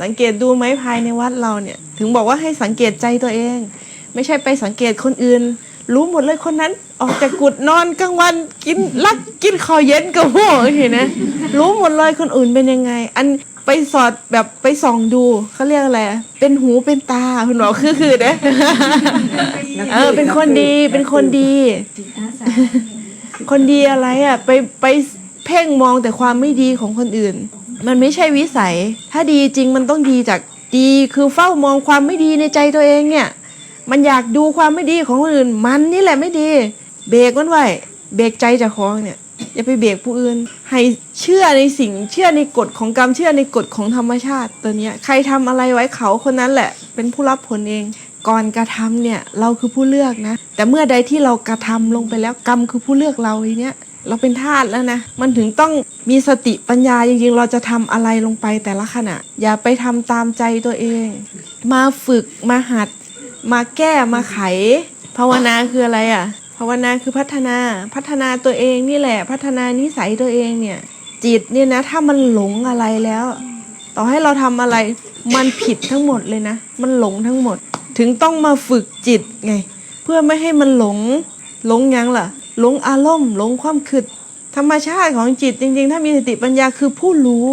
สังเกตดูไหมภายในวัดเราเนี่ย ถึงบอกว่าให้สังเกตใจตัวเอง ไม่ใช่ไปสังเกตคนอื่น รู้หมดเลยคนนั้นออกจากกุดนอนกลางวันกินลักกินข้าวเย็นกับหัวเห็นไหมรู้หมดเลยคนอื่นเป็นยังไง อันไปสอดแบบไปส่องดูเขาเรียกอะไรอะเป็นหูเป็นตาคุณบอกคือคือเด้เออเป็นคนดีเป็นคนดี คนดีอะไรอะ ไปไปเพ่งมองแต่ความไม่ดีของคนอื่น มันไม่ใช่วิสัย ถ้าดีจริงมันต้องดีจากดีคือเฝ้ามองความไม่ดีในใจตัวเองเนี่ย มันอยากดูความไม่ดีของคนอื่น มันนี่แหละไม่ดี เบรกมันไว้เบรกใจจากของเนี่ยอย่าไปเบรกผู้อื่น ให้เชื่อในสิ่งเชื่อในกฎของกรรมเชื่อในกฎของธรรมชาติตัวเนี้ยใครทำอะไรไว้เขาคนนั้นแหละ เป็นผู้รับผลเอง ก่อนกระทำเนี่ยเราคือผู้เลือกนะ แต่เมื่อใดที่เรากระทำลงไปแล้วกรรมคือผู้เลือกเราทีเนี้ย เราเป็นทาสแล้วนะ มันถึงต้องมีสติปัญญาจริงๆ เราจะทำอะไรลงไปแต่ละขณะ อย่าไปทำตามใจตัวเอง มาฝึกมาหัด มาแก้มาไข ภาวนาคืออะไรอะ ภาวนาคือพัฒนาพัฒนาตัวเองนี่แหละ พัฒนานิสัยตัวเองเนี่ย จิตเนี่ยนะ ถ้ามันหลงอะไรแล้ว ต่อให้เราทำอะไร มันผิดทั้งหมดเลยนะ มันหลงทั้งหมด ถึงต้องมาฝึกจิตไง เพื่อไม่ให้มันหลงหลงยังล่ะ หลงอารมณ์หลงความคิดธรรมชาติของจิตจริง ๆ ถ้ามีสติปัญญาคือผู้รู้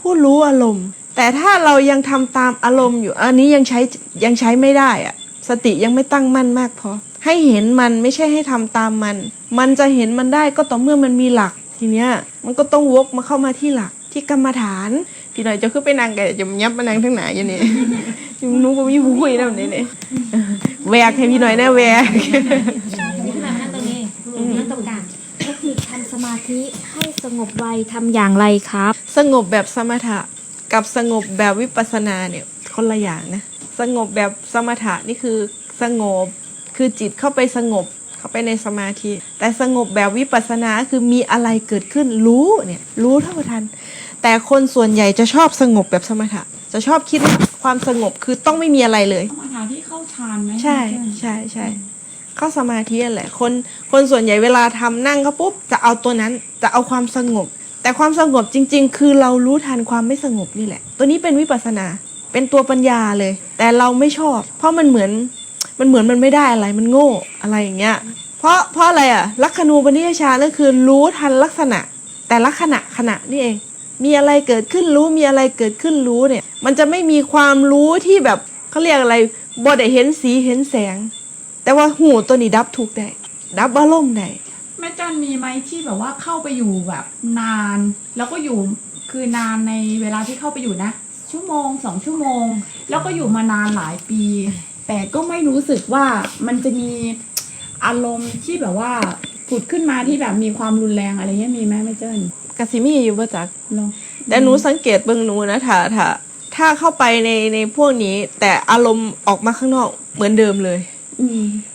ผู้รู้อารมณ์ แต่ถ้าเรายังทำตามอารมณ์อยู่อันนี้ยังใช้ยังใช้ไม่ได้อะสติยังไม่ตั้งมั่นมากพอให้เห็นมันไม่ใช่ให้ทำตามมัน มันจะเห็นมันได้ก็ต่อเมื่อมันมีหลัก ทีเนี้ยมันก็ต้องวกมาเข้ามาที่หลักที่กรรมฐานพี่หน่อยจะขึ้นไปนั่งแกจะยับมานั่งทั้งหนาอยู่นี่ยู่นู้ก็มีผู้คุยนะแบบนี้เนี่ยแวกให้พี่หน่อยนะแวก มาธิให้สงบไวทำอย่างไรครับ สงบแบบสมถะกับสงบแบบวิปัสสนาเนี่ยคนละอย่างนะ สงบแบบสมถะนี่คือสงบคือจิตเข้าไปสงบเข้าไปในสมาธิ แต่สงบแบบวิปัสสนาคือมีอะไรเกิดขึ้นรู้เนี่ยรู้เท่าทัน แต่คนส่วนใหญ่จะชอบสงบแบบสมถะ จะชอบคิดว่าความสงบคือต้องไม่มีอะไรเลย สมาธิที่เข้าฌานไหมใช่ใช่ใช่ เข้าสมาธินั่แหละคนคนส่วนใหญ่เวลาทำนั่งเขาปุ๊บจะเอาตัวนั้นจะเอาความสงบ แต่ความสงบจริง ๆ คือเรารู้ทันความไม่สงบนี่แหละ ตัวนี้เป็นวิปัสนา เป็นตัวปัญญาเลย แต่เราไม่ชอบ เพราะมันเหมือนมันเหมือนมันไม่ได้อะไรมันโง่อะไรอย่างเงี้ยเพราะเพราะอะไรอะลักขณูปนิยชานั่นคือรู้ทันลักษณะ แต่ละขณะขณะนี่เอง มีอะไรเกิดขึ้นรู้มีอะไรเกิดขึ้นรู้เนี่ย มันจะไม่มีความรู้ที่แบบเขาเรียกอะไรบ่ได้เห็นสีเห็นแสง แต่ว่าหูตัวนี้ดับทุกข์ได้ดับอารมณ์ได้แม่จันมีไหมที่แบบว่าเข้าไปอยู่แบบนาน แล้วก็อยู่คือนานในเวลาที่เข้าไปอยู่นะ ชั่วโมงสองชั่วโมง แล้วก็อยู่มานานหลายปี แต่ก็ไม่รู้สึกว่ามันจะมีอารมณ์ที่แบบว่าผุดขึ้นมาที่แบบมีความรุนแรงอะไรเงี้ยมีไหมแม่เจิ้นกสิมีอยู่บ่จักลองแต่หนูสังเกตเบิ่งหนูนะถ้าถ้าถ้าเข้าไปในในพวกนี้ แต่อารมณ์ออกมาข้างนอกเหมือนเดิมเลยอืม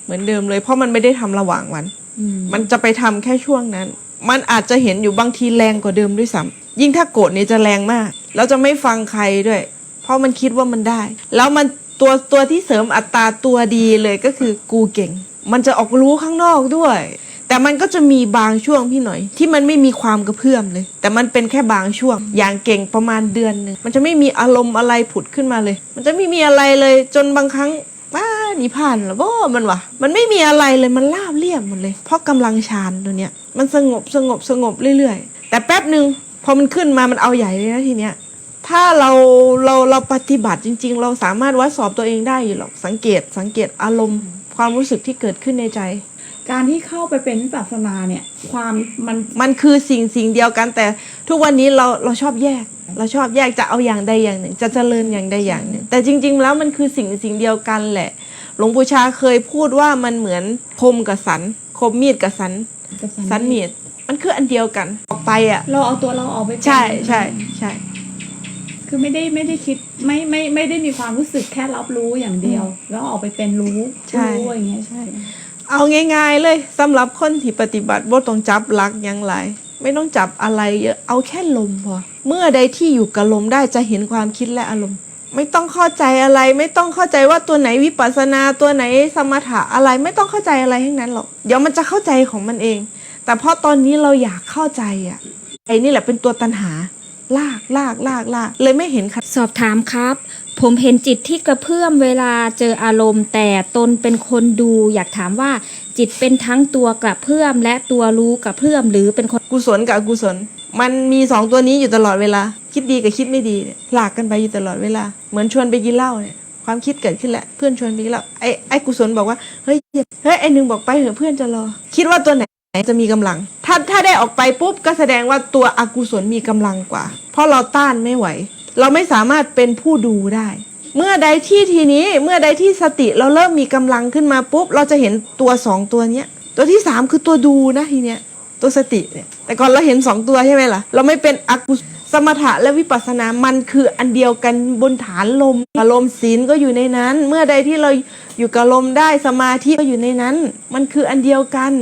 เหมือนเดิมเลย เพราะมันไม่ได้ทำระหว่างวันอืมมันจะไปทำแค่ช่วงนั้น มันอาจจะเห็นอยู่บางทีแรงกว่าเดิมด้วยซ้ำยิ่งถ้าโกรธเนี่ยจะแรงมาก แล้วจะไม่ฟังใครด้วย เพราะมันคิดว่ามันได้ แล้วมันตัวตัวที่เสริมอัตราตัวดีเลยก็คือกูเก่ง มันจะออกรู้ข้างนอกด้วย แต่มันก็จะมีบางช่วงพี่หน่อย ที่มันไม่มีความกระเพื่อมเลย แต่มันเป็นแค่บางช่วง อย่างเก่งประมาณเดือนหนึ่งมันจะไม่มีอารมณ์อะไรผุดขึ้นมาเลย มันจะไม่มีอะไรเลยจนบางครั้งว้า นิพพานเหรอบ่มันวะมันไม่มีอะไรเลยมันราบเรียบหมดเลย เพราะกำลังฌานตัวเนี้ยมันสงบสงบสงบเรื่อยๆ แต่แป๊บหนึ่งพอมันขึ้นมามันเอาใหญ่เลยนะทีเนี้ยถ้าเราเราเราปฏิบัติจริง ๆ เราสามารถวัดสอบตัวเองได้อยู่หรอกสังเกตสังเกตอารมณ์ ความรู้สึกที่เกิดขึ้นในใจ การที่เข้าไปเป็นวิปัสสนาเนี่ย ความมันมันคือสิ่งสิ่งเดียวกัน แต่ทุกวันนี้เราเราชอบแยก เราชอบแยกจะเอาอย่างใดอย่างหนึ่ง จะเจริญอย่างใดอย่างหนึ่ง แต่จริง ๆ แล้วมันคือสิ่งสิ่งเดียวกันแหละห ลวงปู่ชาเคยพูดว่ามันเหมือนคมกับสัน คมมีดกับสันกระสัน สันมีด มันคืออันเดียวกัน ออกไปอะ เราเอาตัวเราออกไปเป็นใช่ใช่ใช่ คือไม่ได้ไม่ได้คิดไม่ไม่ไม่ได้มีความรู้สึกแค่รับรู้อย่างเดียว แล้วออกไปเป็นรู้ใช่ รู้อย่างเงี้ยใช่ เอาง่ายๆเลยสำหรับคนที่ปฏิบัติบ่ต้องจับหลักหยังไร ไม่ต้องจับอะไรเยอะเอาแค่ลมพอเมื่อใดที่อยู่กับลมได้จะเห็นความคิดและอารมณ์ ไม่ต้องเข้าใจอะไร ไม่ต้องเข้าใจว่าตัวไหนวิปัสสนาตัวไหนสมถะอะไร ไม่ต้องเข้าใจอะไรทั้งนั้นหรอกเดี๋ยวมันจะเข้าใจของมันเอง แต่เพราะตอนนี้เราอยากเข้าใจอะไอ้นี่แหละเป็นตัวตัณหา ลากลากลากลากเลยไม่เห็นค่ะสอบถามครับ ผมเห็นจิตที่กระเพื่อมเวลาเจออารมณ์ แต่ตนเป็นคนดู อยากถามว่าจิตเป็นทั้งตัวกระเพื่อมและตัวรู้กระเพื่อมหรือเป็นคนกุศลกับอกุศล มันมีสองตัวนี้อยู่ตลอดเวลา คิดดีกับคิดไม่ดีหลากกันไปอยู่ตลอดเวลา เหมือนชวนไปกินเหล้าเนี่ยความคิดเกิดขึ้นแหละเพื่อนชวนไปกินเหล้าไอ้ไอ้กุศลบอกว่าเฮ้ยเฮ้ยไอ้หนึ่งบอกไปเถอะเพื่อนจะรอ คิดว่าตัวไหนจะมีกำลัง ถ้าถ้าได้ออกไปปุ๊บก็แสดงว่าตัวอกุศลมีกำลังกว่า เพราะเราต้านไม่ไหว เราไม่สามารถเป็นผู้ดูได้ เมื่อใดที่ทีนี้เมื่อใดที่สติเราเริ่มมีกำลังขึ้นมาปุ๊บเราจะเห็นตัวสองตัวเนี้ยตัวที่สามคือตัวดูนะทีเนี้ยตัวสติเนี่ยแต่ก่อนเราเห็นสองตัวใช่ไหมล่ะเราไม่เป็นอกุศล สมถะและวิปัสสนา มันคืออันเดียวกันบนฐานลมอารมณ์ศีลก็อยู่ในนั้น เมื่อใดที่เราอยู่กับลมได้สมาธิก็อยู่ในนั้น มันคืออันเดียวกัน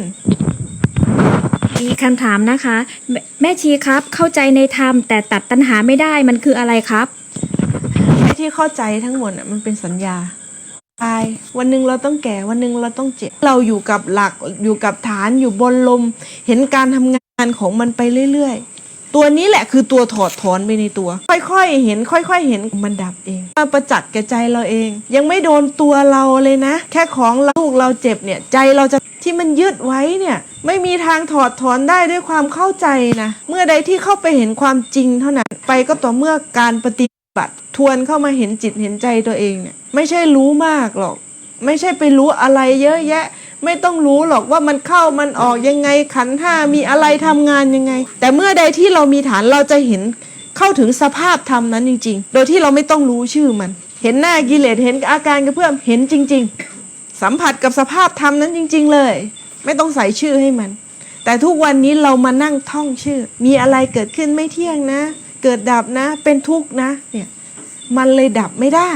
มีคำถามนะคะ แม่แม่ชีครับเข้าใจในธรรมแต่ตัดตัณหาไม่ได้มันคืออะไรครับไอ้ที่เข้าใจทั้งหมดน่ะมันเป็นสัญญาตายวันหนึ่งเราต้องแก่วันหนึ่งเราต้องเจ็บเราอยู่กับหลักอยู่กับฐานอยู่บนลม เห็นการทำงานของมันไปเรื่อยๆ ตัวนี้แหละคือตัวถอดถอนไปในตัว ค่อยๆ เห็น ค่อย ๆ เห็นมันดับเองมาประจักษ์แก่ใจเราเอง ยังไม่โดนตัวเราเลยนะ แค่ของลูกเราเจ็บเนี่ย ใจเราจะที่มันยึดไว้เนี่ย ไม่มีทางถอดถอนได้ด้วยความเข้าใจนะ เมื่อใดที่เข้าไปเห็นความจริงเท่านั้น ไปก็ต่อเมื่อการปฏิบัติ ทวนเข้ามาเห็นจิตเห็นใจตัวเองเนี่ย ไม่ใช่รู้มากหรอก ไม่ใช่ไปรู้อะไรเยอะแยะ ไม่ต้องรู้หรอกว่ามันเข้ามันออกยังไงขันห้ามีอะไรทำงานยังไง แต่เมื่อใดที่เรามีฐานเราจะเห็นเข้าถึงสภาพธรรมนั้นจริง ๆ โดยที่เราไม่ต้องรู้ชื่อมัน เห็นหน้ากิเลสเห็นอาการกระเพื่อมเห็นจริง ๆ สัมผัสกับสภาพธรรมนั้นจริง ๆ เลย ไม่ต้องใส่ชื่อให้มัน แต่ทุกวันนี้เรามานั่งท่องชื่อ มีอะไรเกิดขึ้นไม่เที่ยงนะ เกิดดับนะ เป็นทุกข์นะเนี่ยมันเลยดับไม่ได้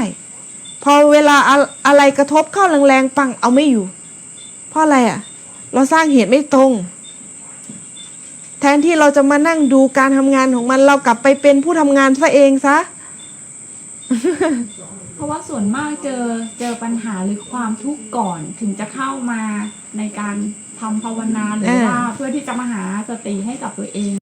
พอเวลาอะอะไรกระทบเข้าแรงๆปังเอาไม่อยู่ เพราะอะไรอะ เราสร้างเหตุไม่ตรง แทนที่เราจะมานั่งดูการทำงานของมันเรากลับไปเป็นผู้ทำงานซะเองซะ เพราะว่าส่วนมากเจอเจอปัญหาหรือความทุกข์ก่อนถึงจะเข้ามาในการทำภาวนาหรือเออว่าเพื่อที่จะมาหาสติให้กับตัวเอง